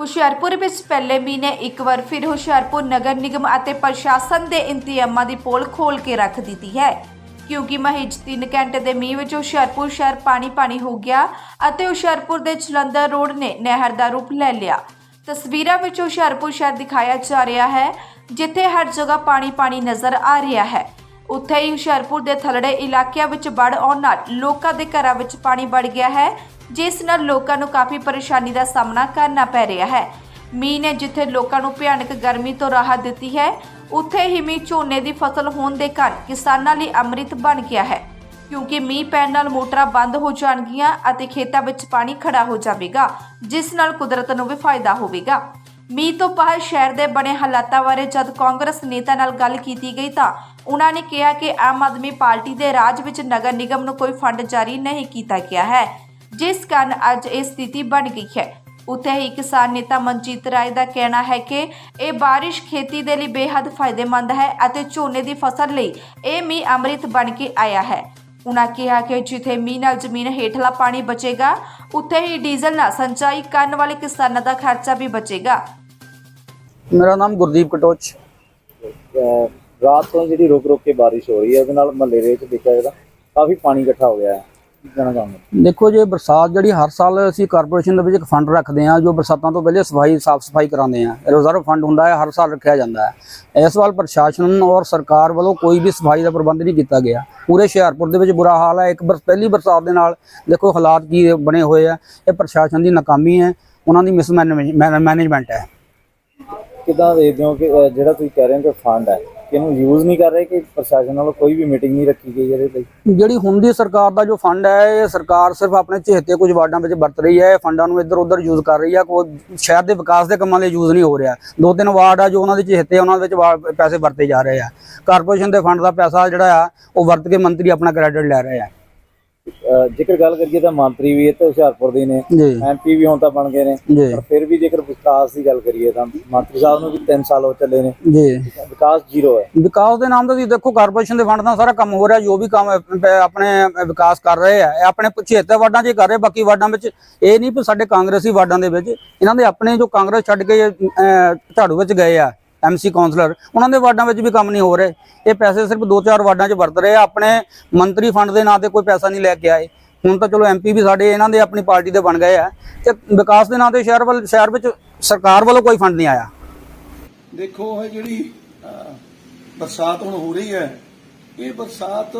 ਹੁਸ਼ਿਆਰਪੁਰ ਵਿੱਚ ਪਹਿਲੇ ਮੀਂਹ ਨੇ ਇੱਕ ਵਾਰ ਫਿਰ ਹੁਸ਼ਿਆਰਪੁਰ ਨਗਰ ਨਿਗਮ ਅਤੇ ਪ੍ਰਸ਼ਾਸਨ ਦੇ ਇੰਤਜ਼ਾਮਾਂ ਦੀ ਪੋਲ ਖੋਲ ਕੇ ਰੱਖ ਦਿੱਤੀ ਹੈ। ਕਿਉਂਕਿ ਮਹਿਜ 3 ਘੰਟੇ ਦੇ ਮੀਂਹ ਵਿੱਚ ਹੁਸ਼ਿਆਰਪੁਰ ਸ਼ਹਿਰ ਪਾਣੀ-ਪਾਣੀ ਹੋ ਗਿਆ ਅਤੇ ਹੁਸ਼ਿਆਰਪੁਰ ਦੇ ਜਲੰਧਰ ਰੋਡ ਨੇ ਨਹਿਰ ਦਾ ਰੂਪ ਲੈ ਲਿਆ। ਤਸਵੀਰਾਂ ਵਿੱਚ ਹੁਸ਼ਿਆਰਪੁਰ ਸ਼ਹਿਰ ਦਿਖਾਇਆ ਜਾ ਰਿਹਾ ਹੈ, ਜਿੱਥੇ ਹਰ ਜਗ੍ਹਾ ਪਾਣੀ-ਪਾਣੀ ਨਜ਼ਰ ਆ ਰਿਹਾ ਹੈ। ਉੱਥੇ ਹੀ ਹੁਸ਼ਿਆਰਪੁਰ ਦੇ ਥਲੜੇ ਇਲਾਕਿਆਂ ਵਿੱਚ ਵੱਡ ਆਉਣ ਨਾਲ ਲੋਕਾਂ ਦੇ ਘਰਾਂ ਵਿੱਚ ਪਾਣੀ ਵੜ ਗਿਆ ਹੈ, ਜਿਸ ਨਾਲ ਲੋਕਾਂ ਨੂੰ ਕਾਫੀ ਪਰੇਸ਼ਾਨੀ ਦਾ ਸਾਹਮਣਾ ਕਰਨਾ ਪੈ ਰਿਹਾ ਹੈ। ਮੀਂਹ ਨੇ ਜਿੱਥੇ ਲੋਕਾਂ ਨੂੰ ਭਿਆਨਕ ਗਰਮੀ ਤੋਂ ਰਾਹਤ ਦਿੱਤੀ ਹੈ, ਉੱਥੇ ਹੀ ਮੀਂਹ ਝੋਨੇ ਦੀ ਫਸਲ ਹੋਣ ਦੇ ਕਾਰਨ ਕਿਸਾਨਾਂ ਲਈ ਅੰਮ੍ਰਿਤ ਬਣ ਗਿਆ ਹੈ। ਕਿਉਂਕਿ ਮੀਂਹ ਪੈਣ ਨਾਲ ਮੋਟਰਾਂ ਬੰਦ ਹੋ ਜਾਣਗੀਆਂ ਅਤੇ ਖੇਤਾਂ ਵਿੱਚ ਪਾਣੀ ਖੜਾ ਹੋ ਜਾਵੇਗਾ, ਜਿਸ ਨਾਲ ਕੁਦਰਤ ਨੂੰ ਵੀ ਫਾਇਦਾ ਹੋਵੇਗਾ। ਮੀਂਹ ਤੋਂ ਬਾਅਦ ਸ਼ਹਿਰ ਦੇ ਬਣੇ ਹਾਲਾਤਾਂ ਬਾਰੇ ਜਦ ਕਾਂਗਰਸ ਨੇਤਾ ਨਾਲ ਗੱਲ ਕੀਤੀ ਗਈ ਤਾਂ ਉਹਨਾਂ ਨੇ ਕਿਹਾ ਕਿ ਆਮ ਆਦਮੀ ਪਾਰਟੀ ਦੇ ਰਾਜ ਵਿੱਚ ਨਗਰ ਨਿਗਮ ਨੂੰ ਕੋਈ ਫੰਡ ਜਾਰੀ ਨਹੀਂ ਕੀਤਾ ਗਿਆ ਹੈ, ਜਿਸ ਕਾਰਨ ਅੱਜ ਇਹ ਸਥਿਤੀ ਬਣ ਗਈ ਹੈ। ਉੱਥੇ ਹੀ ਕਿਸਾਨ ਨੇਤਾ ਮਨਜੀਤ ਰਾਏ ਦਾ ਕਹਿਣਾ ਹੈ ਕਿ ਇਹ ਬਾਰਿਸ਼ ਖੇਤੀ ਦੇ ਲਈ ਬੇहद ਫਾਇਦੇਮੰਦ ਹੈ ਅਤੇ ਝੋਨੇ ਦੀ ਫਸਲ ਲਈ ਇਹ ਮੀਂਹ ਅੰਮ੍ਰਿਤ ਬਣ ਕੇ ਆਇਆ ਹੈ। ਉਨ੍ਹਾਂ ਕਿਹਾ ਕਿ ਜਿੱਥੇ ਮੀਂਹ ਨਾਲ ਜ਼ਮੀਨ ਹੇਠਲਾ ਪਾਣੀ ਬਚੇਗਾ, ਉੱਥੇ ਹੀ ਡੀਜ਼ਲ ਨਾਲ ਸਿੰਚਾਈ ਕਰਨ ਵਾਲੇ ਕਿਸਾਨਾਂ ਦਾ ਖਰਚਾ ਵੀ ਬਚੇਗਾ। ਮੇਰਾ ਨਾਮ ਗੁਰਦੀਪ ਕਟੋਚ। ਅਹ ਰਾਤ ਤੋਂ ਜਿਹੜੀ ਰੁਕ ਰੁਕ ਕੇ ਬਾਰਿਸ਼ ਹੋ ਰਹੀ ਹੈ ਉਹਦੇ ਨਾਲ ਮਹੱਲੇ ਦੇ ਵਿੱਚ ਦੇਖਿਆ ਜਾਂਦਾ ਕਾਫੀ ਪਾਣੀ ਇਕੱਠਾ ਹੋ ਗਿਆ ਹੈ। ਕੀ ਕਹਿਣਾ ਚਾਹੁੰਦੇ ਦੇਖੋ ਜੇ ਬਰਸਾਤ ਜਿਹੜੀ ਹਰ ਸਾਲ ਅਸੀਂ ਕਾਰਪੋਰੇਸ਼ਨ ਦੇ ਵਿੱਚ ਇੱਕ ਫੰਡ ਰੱਖਦੇ ਹਾਂ ਜੋ ਬਰਸਾਤਾਂ ਤੋਂ ਪਹਿਲੇ ਸਫ਼ਾਈ ਸਾਫ਼ ਸਫ਼ਾਈ ਕਰਾਉਂਦੇ ਹਾਂ। ਰਿਜ਼ਰਵ ਫੰਡ ਹੁੰਦਾ ਹੈ ਹਰ ਸਾਲ ਰੱਖਿਆ ਜਾਂਦਾ ਹੈ। ਇਸ ਵਾਰ ਪ੍ਰਸ਼ਾਸਨ ਔਰ ਸਰਕਾਰ ਵੱਲੋਂ ਕੋਈ ਵੀ ਸਫ਼ਾਈ ਦਾ ਪ੍ਰਬੰਧ ਨਹੀਂ ਕੀਤਾ ਗਿਆ। ਪੂਰੇ ਹੁਸ਼ਿਆਰਪੁਰ ਦੇ ਵਿੱਚ ਬੁਰਾ ਹਾਲ ਹੈ। ਇੱਕ ਬਰ ਪਹਿਲੀ ਬਰਸਾਤ ਦੇ ਨਾਲ ਦੇਖੋ ਹਾਲਾਤ ਕੀ ਬਣੇ ਹੋਏ ਆ ਇਹ ਪ੍ਰਸ਼ਾਸਨ ਦੀ ਨਾਕਾਮੀ ਹੈ। ਉਹਨਾਂ ਦੀ ਮਿਸਮੈਨੇਜਮੈਂਟ ਹੈ। ਕਿੱਦਾਂ ਦੇਖਦੇ ਹੋ ਕਿ, ਅਹ, ਜਿਹੜਾ ਤੁਸੀਂ ਕਹਿ ਰਹੇ ਹੋ ਕਿ ਫੰਡ ਹੈ, ਕਿ ਇਹਨੂੰ ਯੂਜ਼ ਨਹੀਂ ਕਰ ਰਹੇ ਕਿ ਪ੍ਰਸ਼ਾਸਨ ਵੱਲੋਂ ਕੋਈ ਵੀ ਮੀਟਿੰਗ ਨਹੀਂ ਰੱਖੀ ਗਈ ਇਹਦੇ ਲਈ? ਜਿਹੜੀ ਹੁਣ ਦੀ ਸਰਕਾਰ ਦਾ ਜੋ ਫੰਡ ਹੈ, ਇਹ ਸਰਕਾਰ ਸਿਰਫ ਆਪਣੇ ਚਹੇਤੇ ਕੁਝ ਵਾਰਡਾਂ ਵਿੱਚ ਵਰਤ ਰਹੀ ਹੈ। ਇਹ ਫੰਡਾਂ ਨੂੰ ਇੱਧਰ ਉੱਧਰ ਯੂਜ਼ ਕਰ ਰਹੀ ਹੈ। ਕੋਈ ਸ਼ਹਿਰ ਦੇ ਵਿਕਾਸ ਦੇ ਕੰਮਾਂ ਲਈ ਯੂਜ਼ ਨਹੀਂ ਹੋ ਰਿਹਾ। ਦੋ ਤਿੰਨ ਵਾਰਡ ਆ ਜੋ ਉਹਨਾਂ ਦੇ ਚਹੇਤੇ, ਉਹਨਾਂ ਦੇ ਵਿੱਚ ਵਾ- ਪੈਸੇ ਵਰਤੇ ਜਾ ਰਹੇ ਆ। ਕਾਰਪੋਰੇਸ਼ਨ ਦੇ ਫੰਡ ਦਾ ਪੈਸਾ ਜਿਹੜਾ ਆ, ਉਹ ਵਰਤ ਕੇ ਮੰਤਰੀ ਆਪਣਾ ਕ੍ਰੈਡਿਟ ਲੈ ਰਹੇ ਆ। ਜੇਕਰ ਗੱਲ ਕਰੀਏ ਤਾਂ ਮੰਤਰੀ ਵੀ ਇੱਥੇ ਹੁਸ਼ਿਆਰਪੁਰ ਦੇ ਨੇ ਐਮਪੀ ਵੀ ਹੁਣ ਤਾਂ ਬਣ ਗਏ ਨੇ ਪਰ ਫਿਰ ਵੀ ਜੇਕਰ ਵਿਕਾਸ ਦੀ ਗੱਲ ਕਰੀਏ ਤਾਂ ਮੰਤਰੀ ਸਾਹਿਬ ਨੂੰ ਵੀ 3 ਸਾਲ ਹੋ ਚੱਲੇ ਨੇ। ਜੀ। ਵਿਕਾਸ ਜ਼ੀਰੋ ਹੈ। ਵਿਕਾਸ ਦੇ ਨਾਮ ਤੇ ਤੁਸੀਂ ਦੇਖੋ ਕਾਰਪੋਰੇਸ਼ਨ ਦੇ ਫੰਡ ਨਾਲ ਸਾਰਾ ਕੰਮ ਹੋ ਰਿਹਾ ਜੋ ਵੀ ਕੰਮ ਆਪਣੇ ਵਿਕਾਸ ਕਰ ਰਹੇ ਆ ਇਹ ਆਪਣੇ ਚਹੇਤੇ ਵਾਰਡਾਂ 'ਚ ਕਰ ਰਹੇ ਬਾਕੀ ਵਾਰਡਾਂ ਵਿੱਚ ਇਹ ਨਹੀਂ ਵੀ ਸਾਡੇ ਕਾਂਗਰਸੀ ਵਾਰਡਾਂ ਦੇ ਵਿੱਚ ਇਹਨਾਂ ਦੇ ਆਪਣੇ ਜੋ ਕਾਂਗਰਸ ਛੱਡ ਕੇ ਝਾੜੂ ਵਿੱਚ ਗਏ ਆ। ਐਮਸੀ ਕਾਉਂਸਲਰ ਉਹਨਾਂ ਦੇ ਵਾਰਡਾਂ ਵਿੱਚ ਵੀ ਕੰਮ ਨਹੀਂ ਹੋ ਰਹੇ। ਇਹ ਪੈਸੇ ਸਿਰਫ ਦੋ ਚਾਰ ਵਾਰਡਾਂ 'ਚ ਵਰਤ ਰਹੇ ਆ। ਆਪਣੇ ਮੰਤਰੀ ਫੰਡ ਦੇ ਨਾਂ ਤੇ ਕੋਈ ਪੈਸਾ ਨਹੀਂ ਲੈ ਕੇ ਆਏ। ਹੁਣ ਤਾਂ ਚਲੋ ਐਮਪੀ ਵੀ ਸਾਡੇ ਇਹਨਾਂ ਦੇ ਆਪਣੀ ਪਾਰਟੀ ਦੇ ਬਣ ਗਏ ਆ। ਤੇ ਵਿਕਾਸ ਦੇ ਨਾਂ ਤੇ ਸ਼ਹਿਰ ਵੱਲ ਸ਼ਹਿਰ ਵਿੱਚ ਸਰਕਾਰ ਵੱਲੋਂ ਕੋਈ ਫੰਡ ਨਹੀਂ ਆਇਆ। ਦੇਖੋ, ਇਹ ਜਿਹੜੀ ਬਰਸਾਤ ਹੁਣ ਹੋ ਰਹੀ ਹੈ, ਇਹ ਬਰਸਾਤ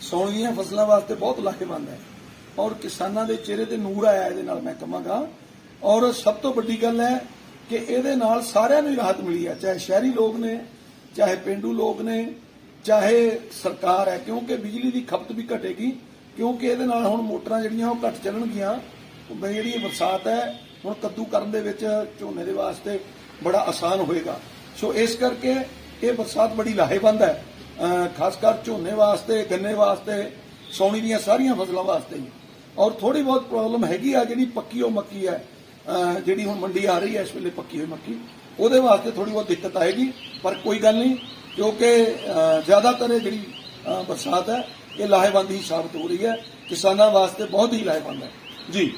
ਸੌਣ ਦੀਆਂ ਫਸਲਾਂ ਵਾਸਤੇ ਬਹੁਤ ਲਾਹੇਵੰਦ ਹੈ। ਔਰ ਕਿਸਾਨਾਂ ਦੇ ਚਿਹਰੇ ਤੇ ਨੂਰ ਆਇਆ ਇਹਦੇ ਨਾਲ ਮੈਂ ਕਹਾਂਗਾ। ਔਰ ਸਭ ਤੋਂ ਵੱਡੀ ਗੱਲ ਹੈ ਕਿ ਇਹਦੇ ਨਾਲ ਸਾਰਿਆਂ ਨੂੰ ਹੀ ਰਾਹਤ ਮਿਲੀ ਹੈ ਚਾਹੇ ਸ਼ਹਿਰੀ ਲੋਕ ਨੇ, ਚਾਹੇ ਪਿੰਡੂ ਲੋਕ ਨੇ, ਚਾਹੇ ਸਰਕਾਰ ਹੈ, ਕਿਉਂਕਿ ਬਿਜਲੀ ਦੀ ਖਪਤ ਵੀ ਘਟੇਗੀ, ਕਿਉਂਕਿ ਇਹਦੇ ਨਾਲ ਹੁਣ ਮੋਟਰਾਂ ਜਿਹੜੀਆਂ ਉਹ ਘੱਟ ਚੱਲਣਗੀਆਂ। ਜਿਹੜੀ ਬਰਸਾਤ ਹੈ, ਹੁਣ ਕੱਦੂ ਕਰਨ ਦੇ ਵਿੱਚ ਝੋਨੇ ਦੇ ਵਾਸਤੇ ਬੜਾ ਆਸਾਨ ਹੋਏਗਾ। ਸੋ ਇਸ ਕਰਕੇ ਇਹ ਬਰਸਾਤ ਬੜੀ ਲਾਹੇਵੰਦ ਹੈ। ਖਾਸ ਕਰ ਝੋਨੇ ਵਾਸਤੇ, ਗੰਨੇ ਵਾਸਤੇ, ਸੌਣੀ ਦੀਆਂ ਸਾਰੀਆਂ ਫਸਲਾਂ ਵਾਸਤੇ ਔਰ ਥੋੜੀ ਬਹੁਤ ਪ੍ਰੋਬਲਮ ਹੈਗੀ ਆ, ਜਿਹੜੀ ਪੱਕੀ ਉਹ ਮੱਕੀ ਹੈ। ਜਿਹੜੀ ਹੁਣ ਮੰਡੀ ਆ ਰਹੀ ਹੈ, ਇਸ ਵੇਲੇ ਪੱਕੀ ਹੋਈ ਮੱਕੀ, ਉਹਦੇ ਵਾਸਤੇ ਥੋੜੀ ਬਹੁਤ ਦਿੱਕਤ ਆਏਗੀ, ਪਰ ਕੋਈ ਗੱਲ ਨਹੀਂ, ਕਿਉਂਕਿ ਜ਼ਿਆਦਾਤਰ ਇਹ ਜਿਹੜੀ ਬਰਸਾਤ ਹੈ, ਇਹ ਲਾਹੇਵੰਦ ਹੀ ਸਾਬਤ ਹੋ ਰਹੀ ਹੈ, ਕਿਸਾਨਾਂ ਵਾਸਤੇ ਬਹੁਤ ਹੀ ਲਾਹੇਵੰਦ ਹੈ। ਜੀ।